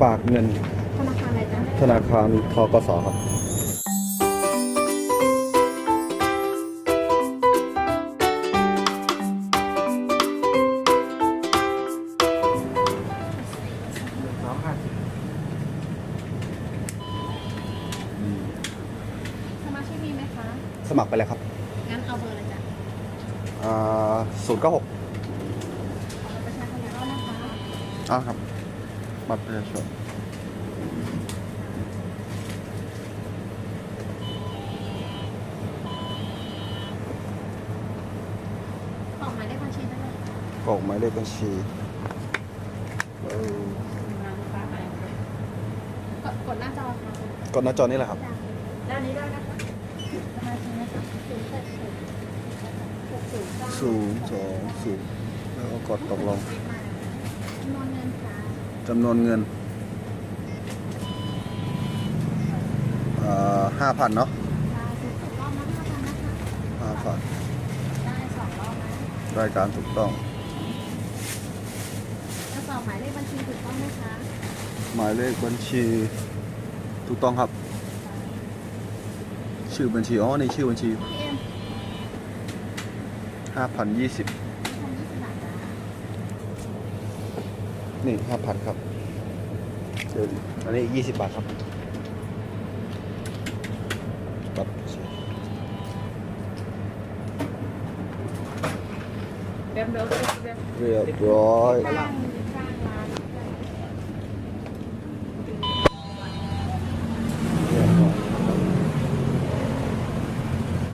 ฝากเงินธนาคารอะไรจ๊ะธนาคารทกสครับ สมาชิกมีไหมคะ สมัครไปเลยครับงั้นเอาเบอร์เลยจ้ะอ่าศูนย์เก้าหกขอประชาชนแล้วนะคะ อ่าครับ บัตรประชาชนกอกหมายเลขบัญชีได้เลยกรอกหมายเลขบัญชีเออกดกดหน้าจอค่ะกดหน้าจอนี่แหละครับ ด้านนี้ด้วยนะคะสมาชิกนะคะศูนย์แปดศูนย์หกศูนย์เก้าศูนย์สองศูนย์แล้วก็กดตกลง จำนวนเงินค่ะ จำนวนเงินห้าพันเนาะค่ะถูกรอบนะห้าพันนะคะห้าพันได้สองรอบนะรายการถูกต้องจะสอบหมายเลขบัญชีถูกต้องไหมคะ หมายเลขบัญชีถูกต้องครับ ชื่อบัญชี อ๋อ นี่ชื่อบัญชีพี่เอ็มห้าพันยี่สิบ ทำยี่สิบบาทจ้ะ นี่ห้าพันครับเดี๋ยวอันนี้ยี่สิบบาทครับบัตรเดี๋ยวเดี๋ยวเดี๋ยวเรียบร้อยข้าง